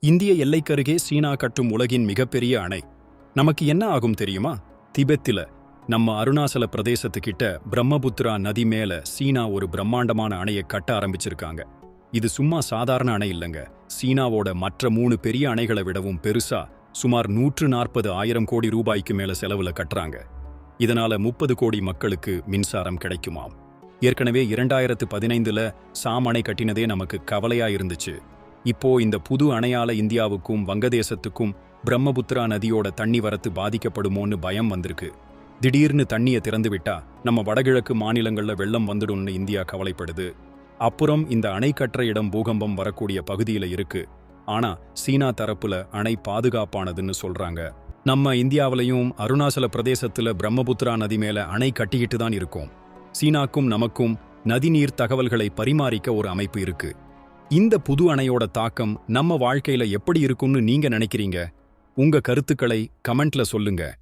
இந்திய எல்லைக்கருகே சீனா கட்டும் உலகின் மிகப்பெரிய அணை. நமக்கு என்ன ஆகும் தெரியுமா? திபெத்தில நம்ம அருணாச்சல பிரதேசத்துக்கிட்ட பிரம்மபுத்திரா நதி மேல சீனா ஒரு பிரம்மாண்டமான அணையை கட்ட ஆரம்பிச்சிருக்காங்க. இது சும்மா சாதாரண அணை இல்லைங்க. சீனாவோட மற்ற மூணு பெரிய அணைகளை விடவும் பெருசா சுமார் நூற்று நாற்பது ஆயிரம் கோடி ரூபாய்க்கு மேல செலவுல கட்டுறாங்க. இதனால முப்பது கோடி மக்களுக்கு மின்சாரம் கிடைக்குமாம். ஏற்கனவே இரண்டாயிரத்து பதினைந்துல சாம் அணை கட்டினதே நமக்கு கவலையா இருந்துச்சு. இப்போ இந்த புது அணையால இந்தியாவுக்கும் வங்கதேசத்துக்கும் பிரம்மபுத்திரா நதியோட தண்ணி வரத்து பாதிக்கப்படுமோன்னு பயம் வந்திருக்கு. திடீர்னு தண்ணியை திறந்து விட்டா நம்ம வடகிழக்கு மாநிலங்கள்ல வெள்ளம் வந்துடும்னு இந்தியா கவலைப்படுது. அப்புறம் இந்த அணை கற்ற இடம் பூகம்பம் வரக்கூடிய பகுதியில இருக்கு. ஆனா சீனா தரப்புல அணை பாதுகாப்பானதுன்னு சொல்றாங்க. நம்ம இந்தியாவிலையும் அருணாச்சல பிரதேசத்துல பிரம்மபுத்திரா நதி மேல அணை கட்டிக்கிட்டு தான் இருக்கோம். சீனாக்கும் நமக்கும் நதிநீர் தகவல்களை பரிமாறிக்க ஒரு அமைப்பு இருக்கு. இந்த புது அணையோட தாக்கம் நம்ம வாழ்க்கையில எப்படி இருக்கும்னு நீங்க நினைக்கிறீங்க? உங்க கருத்துக்களை கமெண்ட்ல சொல்லுங்க.